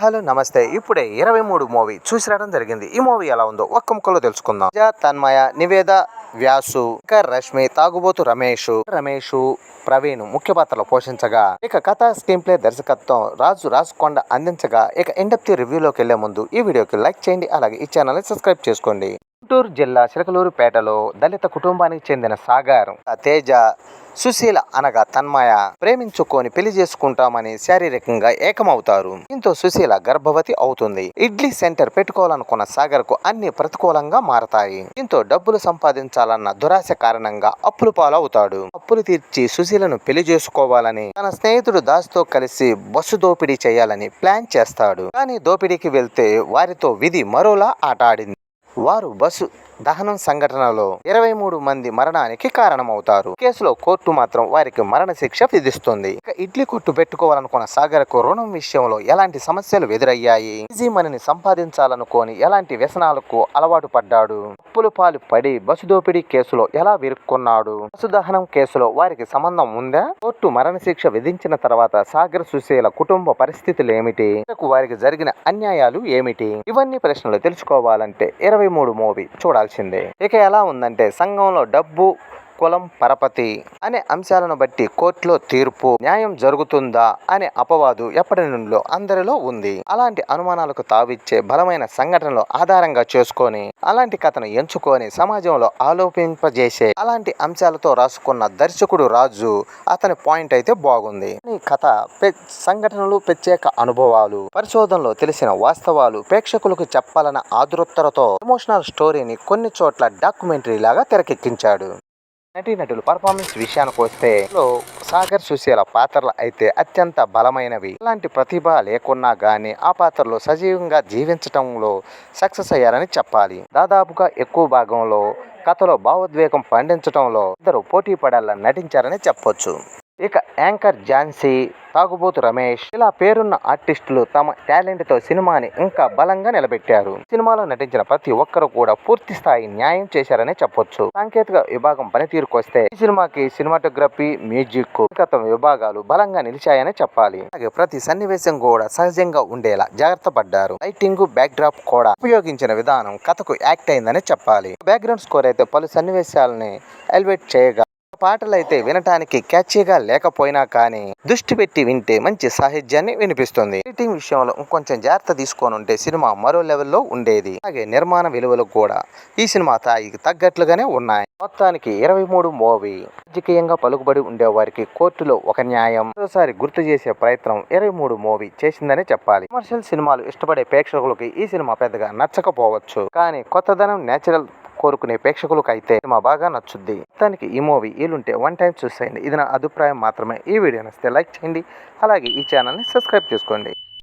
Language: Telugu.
హలో నమస్తే. ఇప్పుడే ఇరవై మూడు మూవీ చూసి రావడం జరిగింది. ఈ మూవీ ఎలా ఉందో ఒక్క ముక్కలో తెలుసుకుందాం. తన్మయ నివేద వ్యాసు ఇంకా రష్మి తాగుబోతు రమేష్. రమేష్ ప్రవీణ్ ముఖ్య పాత్రలు పోషించగా ఇక కథ స్క్రీన్ ప్లే దర్శకత్వం రాజు రాజుకొండ అందించగా ఇక ఇండప్తి రివ్యూలోకి వెళ్ళే ముందు ఈ వీడియోకి లైక్ చేయండి. అలాగే ఈ ఛానల్ని సబ్స్క్రైబ్ చేసుకోండి. గుంటూరు జిల్లా చిలకలూరుపేటలో దళిత కుటుంబానికి చెందిన సాగర్. తేజ సుశీల అనగా తన్మయ ప్రేమించుకొని పెళ్ళి చేసుకుంటామని శారీరకంగా ఏకమవుతారు. దీంతో సుశీల గర్భవతి అవుతుంది. ఇడ్లీ సెంటర్ పెట్టుకోవాలనుకున్న సాగర్కు అన్ని ప్రతికూలంగా మారతాయి. దీంతో డబ్బులు సంపాదించాలన్న దురాశ కారణంగా అప్పులు పాలవుతాడు. అప్పులు తీర్చి సుశీలను పెళ్ళి చేసుకోవాలని తన స్నేహితుడు దాస్తో కలిసి బస్సు దోపిడీ చేయాలని ప్లాన్ చేస్తాడు. కానీ దోపిడీకి వెళ్తే వారితో విధి మరోలా ఆట ఆడింది వారు బస్సు దహనం సంఘటనలో ఇరవై మూడు మంది మరణానికి కారణమవుతారు. కేసులో కోర్టు మాత్రం వారికి మరణ శిక్ష విధిస్తుంది. ఇక ఇడ్లీ కొట్టు పెట్టుకోవాలనుకున్న సాగర్కు రుణం విషయంలో ఎలాంటి సమస్యలు ఎదురయ్యాయి? ఈజీ మనీని సంపాదించాలనుకోని ఎలాంటి వ్యసనాలకు అలవాటు పడ్డాడు? అప్పులు పాలు పడి బస్సు దోపిడీ కేసులో ఎలా విరుక్కున్నాడు? బస్సు దహనం కేసులో వారికి సంబంధం ఉందా? కోర్టు మరణ శిక్ష విధించిన తర్వాత సాగర్ సుశీల కుటుంబ పరిస్థితులు ఏమిటి? వారికి జరిగిన అన్యాయాలు ఏమిటి? ఇవన్నీ ప్రశ్నలు తెలుసుకోవాలంటే ఇరవై మూడు మూవీ చూడాల్సిందే. ఇక ఎలా ఉందంటే సంఘంలో డబ్బు కులం పరపతి అనే అంశాలను బట్టి కోర్టులో తీర్పు న్యాయం జరుగుతుందా అనే అపవాదు ఎప్పటి నుండో అందరిలో ఉంది. అలాంటి అనుమానాలకు తావిచ్చే బలమైన సంఘటనలు ఆధారంగా చేసుకొని అలాంటి కథను ఎంచుకొని సమాజంలో ఆలోపింపజేసే అలాంటి అంశాలతో రాసుకున్న దర్శకుడు రాజు అతని పాయింట్ అయితే బాగుంది. ఈ కథ పె- సంఘటనలు ప్రత్యేక అనుభవాలు పరిశోధనలో తెలిసిన వాస్తవాలు ప్రేక్షకులకు చెప్పాలన్న ఆదృత్తరతో ఎమోషనల్ స్టోరీని కొన్ని చోట్ల డాక్యుమెంటరీ లాగా తెరకెక్కించాడు. నటీనటులు పర్ఫార్మెన్స్ విషయానికి వస్తే సాగర్ సుశీల పాత్రలు అయితే అత్యంత బలమైనవి. అలాంటి ప్రతిభ లేకున్నా గానీ ఆ పాత్రలో సజీవంగా జీవించటంలో సక్సెస్ అయ్యారని చెప్పాలి. దాదాపుగా ఎక్కువ భాగంలో కథలో భావోద్వేగం పండించడంలో ఇద్దరు పోటీ పడాలని నటించారని చెప్పొచ్చు. ఇక యాంకర్ ఝాన్సీ తాగుబోతు రమేష్ ఇలా పేరున్న ఆర్టిస్టులు తమ టాలెంట్తో సినిమాని ఇంకా బలంగా నిలబెట్టారు. సినిమాలో నటించిన ప్రతి ఒక్కరు కూడా పూర్తి స్థాయి న్యాయం చేశారనే చెప్పొచ్చు. సాంకేతిక విభాగం పనితీరుకొస్తే ఈ సినిమాకి సినిమాటోగ్రఫీ మ్యూజిక్ గత విభాగాలు బలంగా నిలిచాయని చెప్పాలి. అలాగే ప్రతి సన్నివేశం కూడా సహజంగా ఉండేలా జాగ్రత్త పడ్డారు. లైటింగ్ బ్యాక్ డ్రాప్ కూడా ఉపయోగించిన విధానం కథకు యాక్ట్ అయిందని చెప్పాలి. బ్యాక్గ్రౌండ్ స్కోర్ అయితే పలు సన్నివేశాలని ఎలివేట్ చేయగా పాటలైతే వినటానికి క్యాచీగా లేకపోయినా కానీ దృష్టి పెట్టి వింటే మంచి సాహిత్యాన్ని వినిపిస్తుంది. ఎడిటింగ్ విషయంలో ఇంకొంచెం జాగ్రత్త తీసుకొని ఉంటే సినిమా మరో లెవెల్లో ఉండేది. అలాగే నిర్మాణ విలువలు కూడా ఈ సినిమా స్థాయికి తగ్గట్లుగానే ఉన్నాయి. మొత్తానికి ఇరవై మూడు మూవీ రాజకీయంగా పలుకుబడి ఉండే వారికి కోర్టులో ఒక న్యాయం. మరోసారి గుర్తు చేసే ప్రయత్నం ఇరవై మూడు మూవీ చేసిందనే చెప్పాలి. కమర్షియల్ సినిమాలు ఇష్టపడే ప్రేక్షకులకి ఈ సినిమా పెద్దగా నచ్చకపోవచ్చు. కానీ కొత్తదనం నేచురల్ కోరుకునే ప్రేక్షకులకు అయితే సినిమా బాగా నచ్చుద్ది. మొత్తానికి ఈ మూవీ వీలుంటే వన్ టైం చూసేయండి. ఇది నా అభిప్రాయం మాత్రమే. ఈ వీడియో నచ్చితే లైక్ చేయండి. అలాగే ఈ ఛానల్ని సబ్స్క్రైబ్ చేసుకోండి.